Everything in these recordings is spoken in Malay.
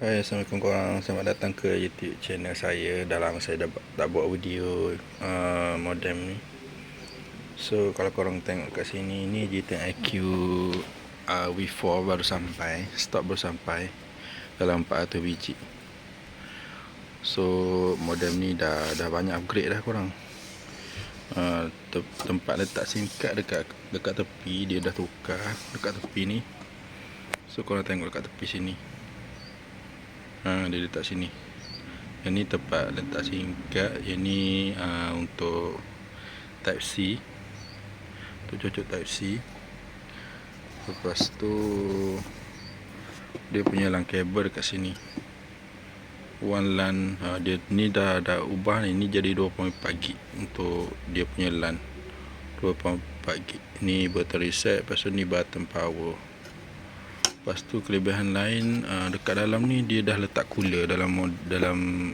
Hai, Assalamualaikum korang. Selamat datang ke YouTube channel saya. Dah lama saya dah tak buat video uh, modem ni. So, kalau korang tengok kat sini, ni G10 IQ uh, V4 baru sampai. Stok baru sampai. Dalam 400 biji. So, modem ni dah dah banyak upgrade dah korang. Uh, te- tempat letak SIM card dekat dekat tepi dia dah tukar dekat tepi ni. So, korang tengok dekat tepi sini. Ha, dia letak sini. Yang ni tempat letak singkat. Yang ni uh, untuk type C. Untuk cocok type C. Lepas tu dia punya LAN kabel dekat sini. One LAN uh, dia ni dah dah ubah ni ni jadi 2.4 gig untuk dia punya LAN. 2.4 gig. Ni battery set lepas tu ni button power. Lepas tu kelebihan lain uh, dekat dalam ni dia dah letak cooler dalam mod, dalam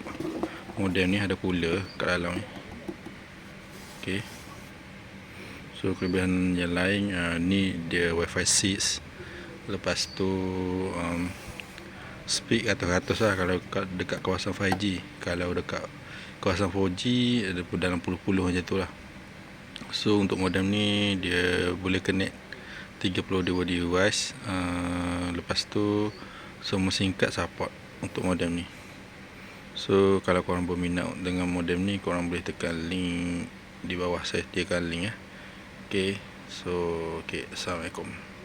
modem ni ada cooler kat dalam ni. Okey. So kelebihan yang lain uh, ni dia wifi 6. Lepas tu um, speed atas-atas lah kalau kat, dekat kawasan 5G. Kalau dekat kawasan 4G ada dalam puluh-puluh macam tu lah. So untuk modem ni dia boleh connect 32 device uh, lepas tu semua singkat support untuk modem ni. So kalau korang berminat dengan modem ni korang boleh tekan link di bawah saya sediakan link ya ok so ok assalamualaikum